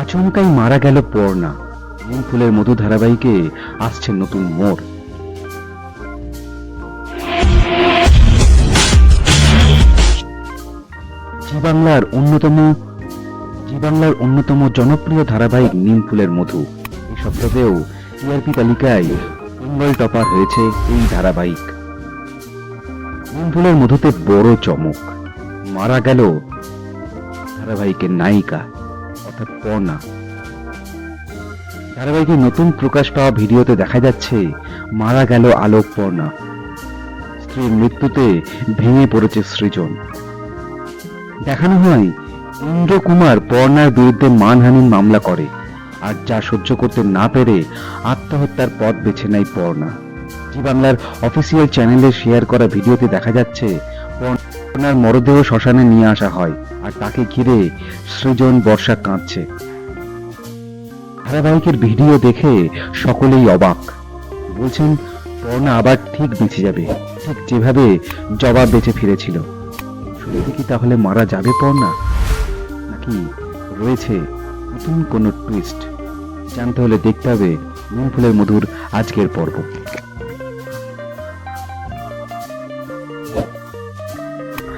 আচমকাই মারা গেল পর্ণা। নিম ফুলের মধু ধারাবাহিকে আসছে নতুন মোড়। জি বাংলার অন্যতম জি বাংলার অন্যতম জনপ্রিয় ধারাবাহিক নিম ফুলের মধু। এই সপ্তাহেও টিআরপি তালিকায় বেঙ্গল টপার হয়েছে এই ধারাবাহিক। নিম ফুলের মধুতে বড় চমক। মারা গেল ধারাবাহিকের নায়িকা। অর্থাৎ পর্ণা। ধারাবাহিকের নতুন প্রকাশ পাওয়া ভিডিওতে দেখা যাচ্ছে, মারা গেল আলোক পর্ণা। স্ত্রীর মৃত্যুতে ভেঙে পড়েছে সৃজন। দেখানো হয় ইন্দ্র কুমার পর্ণার বিরুদ্ধে মানহানির মামলা করে, আর যা সহ্য করতে না পেরে আত্মহত্যার পথ বেছে নেয় পর্ণা। জি বাংলার অফিসিয়াল চ্যানেলে শেয়ার করা ভিডিওতে দেখা যাচ্ছে পর্ণার মরদেহ শ্মশানে নিয়ে আসা হয়, আর তাকে ঘিরে সৃজন বর্ষা কাঁদছে। ধারাবাহিকের ভিডিও দেখে সকলেই অবাক। বলছেন, পর্ণা আবার ঠিক বেঁচে যাবে। ঠিক যেভাবে জবাব বেঁচে ফিরেছিল। সত্যি কি তাহলে মারা যাবে পর্ণা? নাকি রয়েছে নতুন কোনো টুইস্ট জানতে হলে দেখতে হবে নিম ফুলের মধুর আজকের পর্ব।